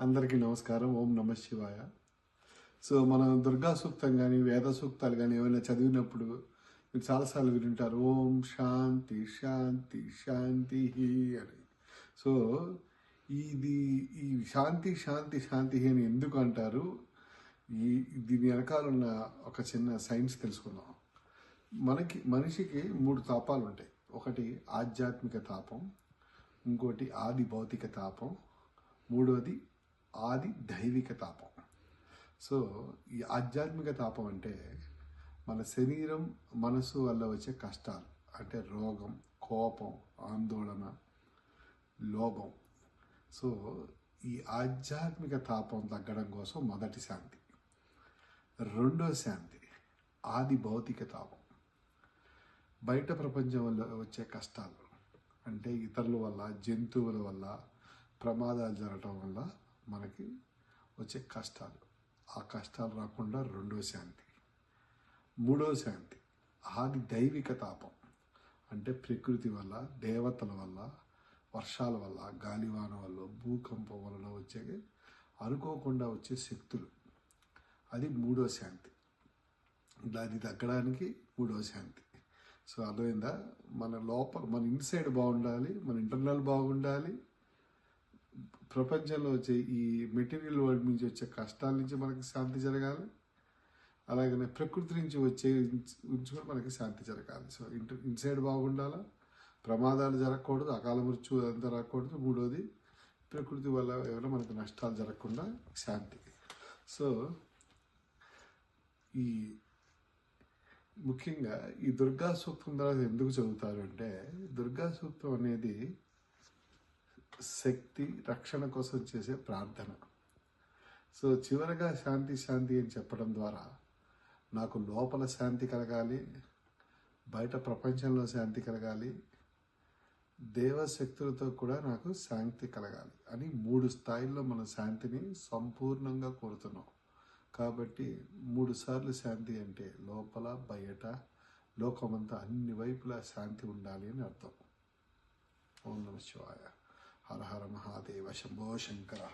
అందరికీ నమస్కారం. ఓం నమ శివాయ. సో మనం దుర్గా సూక్తం కానీ వేద సూక్తాలు కానీ ఏమైనా చదివినప్పుడు మీరు చాలాసార్లు వింటారు ఓం శాంతి శాంతి శాంతి అని. సో ఇది ఈ శాంతి శాంతి శాంతి అని ఎందుకు అంటారు? ఈ దీని వెనకాల ఉన్న ఒక చిన్న సైన్స్ తెలుసుకుందాం. మనకి మనిషికి మూడు తాపాలు ఉంటాయి. ఒకటి ఆధ్యాత్మిక తాపం ఇంకోటి ఆది భౌతిక తాపం మూడవది ఆది దైవిక తాపం. సో ఈ ఆధ్యాత్మిక తాపం అంటే మన శరీరం మనసు వల్ల వచ్చే కష్టాలు. అంటే రోగం కోపం ఆందోళన లోభం. సో ఈ ఆధ్యాత్మిక తాపం తగ్గడం కోసం మొదటి శాంతి. రెండో శాంతి ఆది భౌతిక తాపం. బయట ప్రపంచం వల్ల వచ్చే కష్టాలు. అంటే ఇతరుల వల్ల జంతువుల వల్ల ప్రమాదాలు జరగటం వల్ల మనకి వచ్చే కష్టాలు. ఆ కష్టాలు రాకుండా రెండో శాంతి. మూడో శాంతి. ఆది దైవిక తాపం. అంటే ప్రకృతి వల్ల దేవతల వల్ల వర్షాల వల్ల గాలివాన వల్ల భూకంపం వలన వచ్చే అనుకోకుండా వచ్చే శక్తులు. అది మూడో శాంతి. దాన్ని తగ్గడానికి మూడో శాంతి. సో అర్థమైందా? మన లోపల మన ఇన్సైడ్ బాగుండాలి మన ఇంటర్నల్ బాగుండాలి ప్రపంచంలో వచ్చే ఈ మెటీరియల్ వరల్డ్ నుంచి వచ్చే కష్టాల నుంచి మనకి శాంతి జరగాలి. అలాగనే ప్రకృతి నుంచి వచ్చే నుంచి కూడా మనకి శాంతి జరగాలి. సో ఇంటర్ ఇన్సైడ్ బాగుండాలా? ప్రమాదాలు జరగకూడదు అకాల మృత్యు అంతా రాకూడదు. మూడోది ప్రకృతి వల్ల ఏమైనా మనకు నష్టాలు జరగకుండా శాంతి. సో ఈ ముఖ్యంగా ఈ దుర్గా సూక్తం తర్వాత ఎందుకు చదువుతారు అంటే దుర్గా సూక్తం అనేది శక్తి రక్షణ కోసం చేసే ప్రార్థన. సో చివరగా శాంతి శాంతి అని చెప్పడం ద్వారా నాకు లోపల శాంతి కలగాలి బయట ప్రపంచంలో శాంతి కలగాలి దేవశక్తులతో కూడా నాకు శాంతి కలగాలి అని మూడు స్థాయిల్లో మన శాంతిని సంపూర్ణంగా కోరుతున్నాం. కాబట్టి మూడు సార్లు శాంతి అంటే లోపల బయట లోకమంతా అన్ని వైపులా శాంతి ఉండాలి అని అర్థం. ఓం నమ శివాయ. ہر ہر مہادیو شمبو شنکرہ